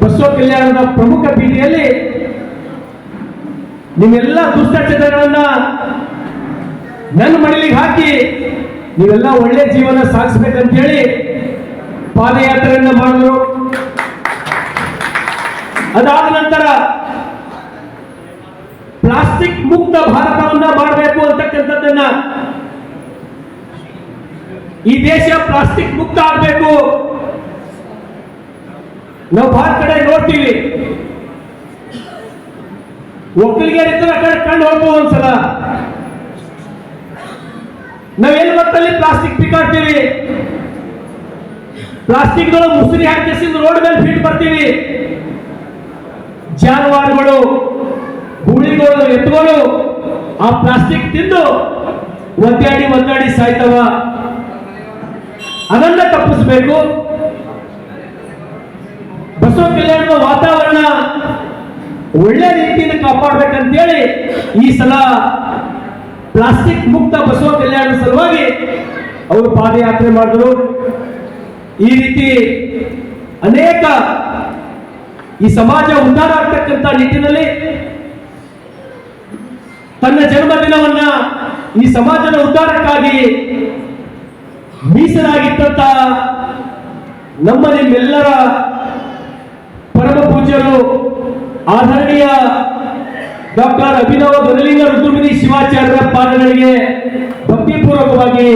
ಬಸವ ಕಲ್ಯಾಣದ ಪ್ರಮುಖ ಬೀದಿಯಲ್ಲಿ ನಿಮ್ಮೆಲ್ಲ ದುಷ್ಟಚಟಗಳನ್ನ ನನ್ನ ಮಡಿಲಿಗೆ ಹಾಕಿ ನೀವೆಲ್ಲ ಒಳ್ಳೆ ಜೀವನ ಸಾಗಿಸ್ಬೇಕಂತ ಹೇಳಿ ಪಾದಯಾತ್ರೆಯನ್ನ ಮಾಡಿದ್ರು. ಅದಾದ ನಂತರ ಪ್ಲಾಸ್ಟಿಕ್ ಮುಕ್ತ ಭಾರತವನ್ನ ಮಾಡಬೇಕು ಅಂತಕ್ಕಂಥದ್ದನ್ನ ಈ ದೇಶ ಪ್ಲಾಸ್ಟಿಕ್ ಮುಕ್ತ ಆಗಬೇಕು. ನಾವು ಭಾಳ ಕಡೆ ನೋಡ್ತೀವಿ. ಒಕ್ಕಲಿಗೆ ಇದ್ರೆ ಆ ಕಡೆ ಕಂಡು ಹೋಗ್ಬೋದು ಒಂದ್ಸಲ. ನಾವೇನು ಗೊತ್ತಲ್ಲಿ ಪ್ಲಾಸ್ಟಿಕ್ ಪಿಕಾಡ್ತೀವಿ ಪ್ಲಾಸ್ಟಿಕ್ ಮುಸುರಿ ಹಾಕಿಸಿ ರೋಡ್ ಮೇಲೆ ಫಿಟ್ ಬರ್ತೀವಿ. ಜಾನುವಾರುಗಳು ಹುಳಿಗಳು ಎತ್ತುಗಳು ಆ ಪ್ಲಾಸ್ಟಿಕ್ ತಿಂದು ಒದ್ದಾಡಿ ಒದ್ದಾಡಿ ಸಾಯ್ತವ. ಅದನ್ನ ತಪ್ಪಿಸ್ಬೇಕು. ಬಸವ ಕಲ್ಯಾಣದ ವಾತಾವರಣ ಒಳ್ಳೆ ರೀತಿಯಿಂದ ಕಾಪಾಡ್ಬೇಕಂತೇಳಿ ಈ ಸಲ ಪ್ಲಾಸ್ಟಿಕ್ ಮುಕ್ತ ಬಸವ ಕಲ್ಯಾಣ ಸಲುವಾಗಿ ಅವರು ಪಾದಯಾತ್ರೆ ಮಾಡಿದ್ರು. ಈ ರೀತಿ ಅನೇಕ ಈ ಸಮಾಜ ಉದ್ಧಾರ ಆಗ್ತಕ್ಕಂಥ ನಿಟ್ಟಿನಲ್ಲಿ ತನ್ನ ಜನ್ಮದಿನವನ್ನ ಈ ಸಮಾಜದ ಉದ್ಧಾರಕ್ಕಾಗಿ ಮೀಸಲಾಗಿಟ್ಟಂತ ನಮ್ಮ ನಿಮ್ಮೆಲ್ಲರ ಪೂಜ್ಯರು ಆಧರಣೀಯ ಡಾಕ್ಟರ್ ಅಭಿನವ ಗದಲಿಂಗ ರುದ್ರಮುನಿ ಶಿವಾಚಾರ್ಯರ ಪಾದಗಳಿಗೆ ಭಕ್ತಿಪೂರ್ವಕವಾಗಿ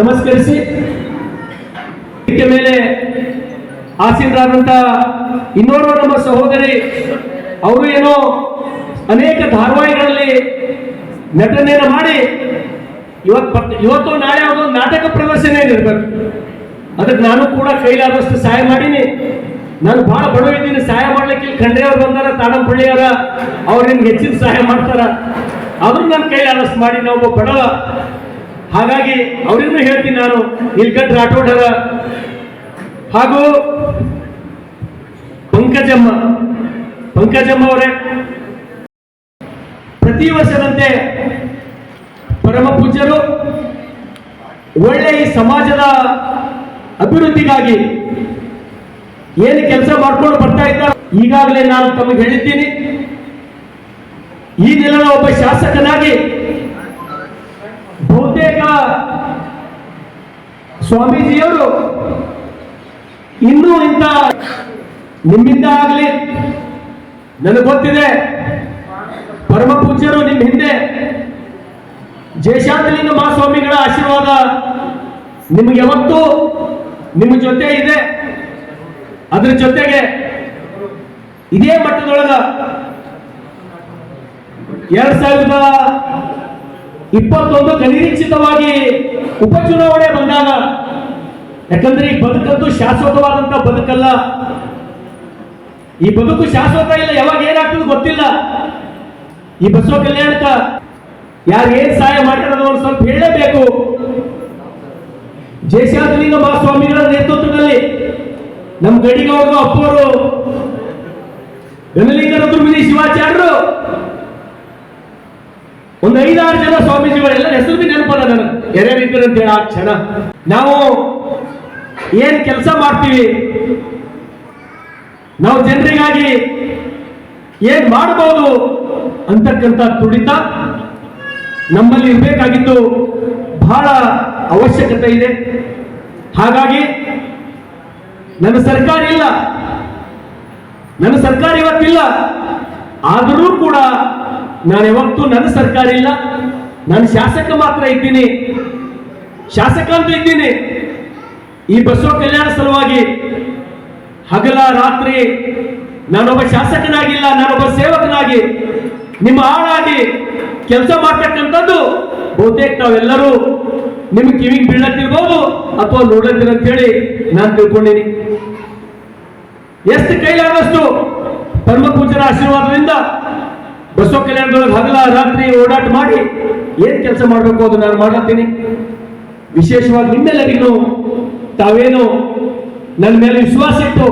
ನಮಸ್ಕರಿಸಿ ಮೇಲೆ ಆಸೀನರಾದಂತ ಇನ್ನೋರ್ವ ನಮ್ಮ ಸಹೋದರಿ, ಅವರು ಏನೋ ಅನೇಕ ಧಾರಾವಾಹಿಗಳಲ್ಲಿ ನಟನೆಯನ್ನು ಮಾಡಿ ಇವತ್ತು ಇವತ್ತು ನಾಳೆ ಒಂದು ನಾಟಕ ಪ್ರದರ್ಶನ ಏನಿರ್ಬೇಕು, ಅದಕ್ಕೆ ನಾನು ಕೂಡ ಕೈಲಾದಷ್ಟು ಸಹಾಯ ಮಾಡೀನಿ. ನಾನು ಬಹಳ ಬಡವ ಇದ್ದೀನಿ, ಸಹಾಯ ಮಾಡ್ಲಿಕ್ಕೆ ಇಲ್ಲಿ ಖಂಡ್ರೆ ಅವ್ರು ಬಂದಾರ ತಾಡಂಪಳ್ಳಿಯವರ ಅವ್ರು ನಿಮ್ಗೆ ಹೆಚ್ಚಿನ ಸಹಾಯ ಮಾಡ್ತಾರ. ಆದ್ರೂ ನನ್ನ ಕೈಲಾದಷ್ಟು ಮಾಡಿ, ನಾವು ಬಡವ ಹಾಗಾಗಿ ಅವ್ರಿಗೂ ಹೇಳ್ತೀನಿ ನಾನು ನಿಲ್ಕಂಠ ರಾಠೋಡರ ಹಾಗೂ ಪಂಕಜಮ್ಮ ಪಂಕಜಮ್ಮ ಅವರೇ, ಪ್ರತಿ ವರ್ಷದಂತೆ ಪರಮ ಪೂಜ್ಯರು ಒಳ್ಳೆ ಈ ಸಮಾಜದ ಅಭಿವೃದ್ಧಿಗಾಗಿ ಏನು ಕೆಲಸ ಮಾಡ್ಕೊಂಡು ಬರ್ತಾ ಇದ್ದಾರೆ? ಈಗಾಗಲೇ ನಾನು ತಮಗೆ ಹೇಳಿದ್ದೀನಿ. ಈ ದಿನ ಒಬ್ಬ ಶಾಸಕನಾಗಿ ಬಹುತೇಕ ಸ್ವಾಮೀಜಿಯವರು ಇನ್ನೂ ಇಂಥ ನಿಮ್ಮಿಂದ ಆಗಲಿ ನನಗೆ ಗೊತ್ತಿದೆ. ಪರಮ ಪೂಜ್ಯರು ನಿಮ್ಮ ಹಿಂದೆ ಜಯಶಾಂತಲಿಂಗ ಮಹಾಸ್ವಾಮಿಗಳ ಆಶೀರ್ವಾದ ನಿಮಗೆ ಯಾವತ್ತೂ ನಿಮ್ಮ ಜೊತೆ ಇದೆ. ಅದ್ರ ಜೊತೆಗೆ ಇದೇ ಮಟ್ಟದೊಳಗ ಎರಡ್ ಸಾವಿರದ ಇಪ್ಪತ್ತೊಂದು ಅನಿರೀಕ್ಷಿತವಾಗಿ ಉಪಚುನಾವಣೆ ಬಂದಾಗ, ಯಾಕಂದ್ರೆ ಈ ಬದುಕಂತೂ ಶಾಶ್ವತವಾದಂತ ಬದುಕಲ್ಲ. ಈ ಬದುಕು ಶಾಶ್ವತ ಇಲ್ಲ, ಯಾವಾಗ ಏನಾಗ್ತದೆ ಗೊತ್ತಿಲ್ಲ. ಈ ಬಸವ ಕಲ್ಯಾಣಕ ಯಾರು ಏನ್ ಸಹಾಯ ಮಾಡಿರೋದು ಸ್ವಲ್ಪ ಹೇಳಲೇಬೇಕು ಜಯಶಾಂತಲಿಂಗ ಮಹಾಸ್ವಾಮಿಗಳ ನೇತೃತ್ವದಲ್ಲಿ ನಮ್ಮ ಹೋಗೋ ಅಪ್ಪವರು ಗಣಲಿಂಗ ರುದ್ರಮುನಿ ಶಿವಾಚಾರ್ಯರು. ಒಂದು ಐದಾರು ಜನ ಸ್ವಾಮೀಜಿಗಳೆಲ್ಲ ಹೆಸರು ಬಿ ನೆನಪಲ್ಲ ನನಗೆ. ಯಾರ್ಯಾರು ಅಂತ ಹೇಳಿ ಆ ಕ್ಷಣ. ನಾವು ಏನ್ ಕೆಲಸ ಮಾಡ್ತೀವಿ? ನಾವು ಜನರಿಗಾಗಿ ಏನ್ ಮಾಡಬಹುದು ಅಂತಕ್ಕಂಥ ತುಡಿತ ನಮ್ಮಲ್ಲಿ ಇರಬೇಕಾಗಿದ್ದು ಬಹಳ ಅವಶ್ಯಕತೆ ಇದೆ. ಹಾಗಾಗಿ ನನ್ನ ಸರ್ಕಾರ ಇಲ್ಲ. ನನ್ನ ಸರ್ಕಾರ ಇವತ್ತಿಲ್ಲ. ಆದರೂ ಕೂಡ ನಾನು ಯಾವತ್ತೂ ನನ್ನ ಸರ್ಕಾರ ಇಲ್ಲ. ನಾನು ಶಾಸಕ ಮಾತ್ರ ಇದ್ದೀನಿ. ಶಾಸಕ ಅಂತ ಇದ್ದೀನಿ. ಈ ಬಸವ ಕಲ್ಯಾಣ ಸಲುವಾಗಿ ಹಗಲ ರಾತ್ರಿ ನಾನೊಬ್ಬ ಶಾಸಕನಾಗಿಲ್ಲ, ನಾನೊಬ್ಬ ಸೇವಕನಾಗಿ ನಿಮ್ಮ ಆಳಾಗಿ ಕೆಲಸ ಮಾಡ್ತಕ್ಕಂಥದ್ದು ಬಹುತೇಕ ತಾವೆಲ್ಲರೂ ನಿಮ್ಮ ಕಿವಿಗೆ ಬೀಳತ್ತಿರ್ಬೋದು ಅಥವಾ ನೋಡತ್ತೀರ ಅಂತ ಹೇಳಿ ನಾನು ತಿಳ್ಕೊಂಡಿನಿ. ಎಷ್ಟು ಕೈಲಾದಷ್ಟು ಪರಮ ಪೂಜರ ಆಶೀರ್ವಾದದಿಂದ ಬಸವ ಕಲ್ಯಾಣದೊಳಗೆ ಹಗಲ ರಾತ್ರಿ ಓಡಾಟ ಮಾಡಿ ಏನ್ ಕೆಲಸ ಮಾಡಬೇಕು ಅದು ನಾನು ಮಾಡತ್ತೀನಿ ವಿಶೇಷವಾಗಿ ನಿಮ್ಮೆಲ್ಲರಿಗೂ ತಾವೇನು ನನ್ನ ಮೇಲೆ ವಿಶ್ವಾಸ ಇತ್ತು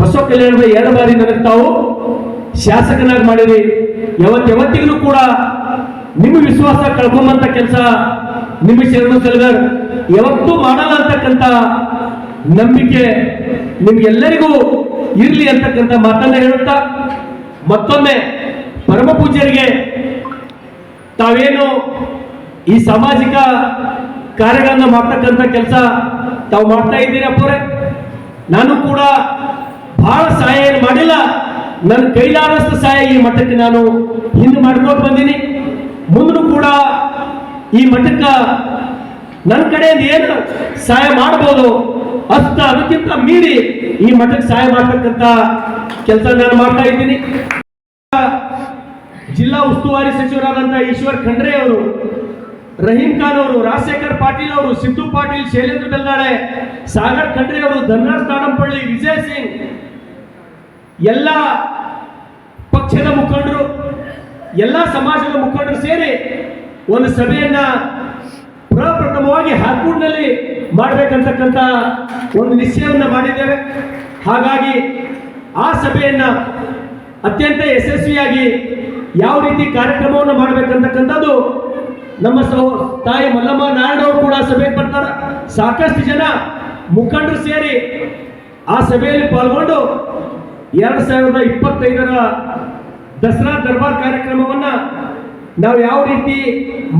ಬಸವ ಕಲ್ಯಾಣದ ಎರಡು ಬಾರಿ ನನಗೆ ತಾವು ಶಾಸಕನಾಗಿ ಮಾಡಿರಿ. ಯಾವತ್ ಯಾವತ್ತಿಗೂ ಕೂಡ ನಿಮ್ಮ ವಿಶ್ವಾಸ ಕಳ್ಕೊಂಬಂತ ಕೆಲಸ ನಿಮ್ಮ ಶರಣ ಸಲಗರ್ ಯಾವತ್ತೂ ಮಾಡಲ್ಲ ಅಂತಕ್ಕಂಥ ನಂಬಿಕೆ ನಿಮ್ಗೆಲ್ಲರಿಗೂ ಇರಲಿ ಅಂತಕ್ಕಂಥ ಮಾತನ್ನ ಹೇಳುತ್ತಾ, ಮತ್ತೊಮ್ಮೆ ಪರಮ ಪೂಜ್ಯರಿಗೆ ತಾವೇನು ಈ ಸಾಮಾಜಿಕ ಕಾರ್ಯಗಳನ್ನ ಮಾಡ್ತಕ್ಕಂಥ ಕೆಲಸ ತಾವು ಮಾಡ್ತಾ ಇದ್ದೀರಿ ಅಪ್ಪವ್ರೆ ನಾನು ಕೂಡ ಬಹಳ ಸಹಾಯ ಏನು ಮಾಡಿಲ್ಲ. ನನ್ನ ಕೈಲಾದಷ್ಟು ಸಹಾಯ ಈ ಮಟ್ಟಕ್ಕೆ ನಾನು ಹಿಂದೆ ಮಾಡ್ಕೊಂಡು ಬಂದೀನಿ. ಮುಂದೂ ಕೂಡ ಈ ಮಠಕ್ಕ ನನ್ನ ಕಡೆಯಿಂದ ಏನು ಸಹಾಯ ಮಾಡಬಹುದು ಅಷ್ಟ ಅದಕ್ಕಿಂತ ಮೀರಿ ಈ ಮಠಕ್ಕೆ ಸಹಾಯ ಮಾಡ್ತಕ್ಕಂಥ ಕೆಲಸ ನಾನು ಮಾಡ್ತಾ ಇದ್ದೀನಿ. ಜಿಲ್ಲಾ ಉಸ್ತುವಾರಿ ಸಚಿವರಾದಂತಹ ಈಶ್ವರ್ ಖಂಡ್ರೆ ಅವರು, ರಹೀಂ ಖಾನ್ ಅವರು, ರಾಜಶೇಖರ್ ಪಾಟೀಲ್ ಅವರು, ಸಿದ್ದು ಪಾಟೀಲ್, ಶೈಲೇಂದ್ರ ಬೆಲ್ಲಾಳೆ, ಸಾಗರ್ ಖಂಡ್ರೆ ಅವರು ಧನ್ರಾಜ್ ನಾಡಂಪಳ್ಳಿ ವಿಜಯ್ ಸಿಂಗ್, ಎಲ್ಲ ಪಕ್ಷದ ಮುಖಂಡರು, ಎಲ್ಲ ಸಮಾಜದ ಮುಖಂಡರು ಸೇರಿ ಒಂದು ಸಭೆಯನ್ನ ಪ್ರಪ್ರಥಮವಾಗಿ ಹಾರ್ಕೂಡ್ನಲ್ಲಿ ಮಾಡಬೇಕಂತಕ್ಕಂಥ ಒಂದು ನಿಶ್ಚಯವನ್ನು ಮಾಡಿದ್ದೇವೆ. ಹಾಗಾಗಿ ಆ ಸಭೆಯನ್ನ ಅತ್ಯಂತ ಯಶಸ್ವಿಯಾಗಿ ಯಾವ ರೀತಿ ಕಾರ್ಯಕ್ರಮವನ್ನು ಮಾಡಬೇಕಂತಕ್ಕಂಥದ್ದು ನಮ್ಮ ಸಹೋ, ತಾಯಿ ಮಲ್ಲಮ್ಮ ನಾರಾಯಣ ಅವರು ಕೂಡ ಸಭೆಗೆ ಬರ್ತಾರೆ. ಸಾಕಷ್ಟು ಜನ ಮುಖಂಡರು ಸೇರಿ ಆ ಸಭೆಯಲ್ಲಿ ಪಾಲ್ಗೊಂಡು ಎರಡು ಸಾವಿರದ ಇಪ್ಪತ್ತೈದರ ದಸರಾ ದರ್ಬಾರ್ ಕಾರ್ಯಕ್ರಮವನ್ನ ನಾವು ಯಾವ ರೀತಿ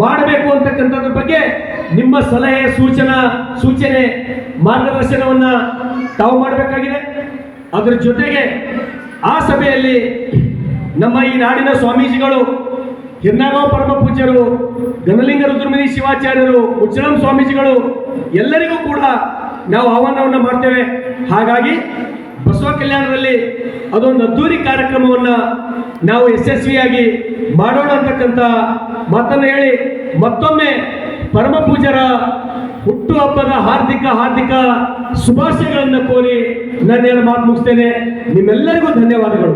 ಮಾಡಬೇಕು ಅಂತಕ್ಕಂಥದ್ರ ಬಗ್ಗೆ ನಿಮ್ಮ ಸಲಹೆ, ಸೂಚನಾ, ಸೂಚನೆ, ಮಾರ್ಗದರ್ಶನವನ್ನ ತಾವು ಮಾಡಬೇಕಾಗಿದೆ. ಅದರ ಜೊತೆಗೆ ಆ ಸಭೆಯಲ್ಲಿ ನಮ್ಮ ಈ ನಾಡಿನ ಸ್ವಾಮೀಜಿಗಳು ಹಿರ್ನಾಗಾಂವ್ ಪರಮ ಪೂಜ್ಯರು ಗಣಲಿಂಗ ರುದ್ರಮುನಿ ಶಿವಾಚಾರ್ಯರು ಉಚ್ಚಲಂ ಸ್ವಾಮೀಜಿಗಳು ಎಲ್ಲರಿಗೂ ಕೂಡ ನಾವು ಆಹ್ವಾನವನ್ನು ಮಾಡ್ತೇವೆ. ಹಾಗಾಗಿ ಬಸವ ಕಲ್ಯಾಣದಲ್ಲಿ ಅದೊಂದು ಅದ್ದೂರಿ ಕಾರ್ಯಕ್ರಮವನ್ನ ನಾವು ಯಶಸ್ವಿಯಾಗಿ ಮಾಡೋಣ ಅಂತಕ್ಕಂಥ ಮಾತನ್ನು ಹೇಳಿ ಮತ್ತೊಮ್ಮೆ ಪರಮ ಪೂಜ್ಯರ ಹುಟ್ಟುಹಬ್ಬದ ಹಾರ್ದಿಕ ಹಾರ್ದಿಕ ಶುಭಾಶಯಗಳನ್ನು ಕೋರಿ ನಾನು ಮಾತು ಮುಗಿಸ್ತೇನೆ. ನಿಮ್ಮೆಲ್ಲರಿಗೂ ಧನ್ಯವಾದಗಳು.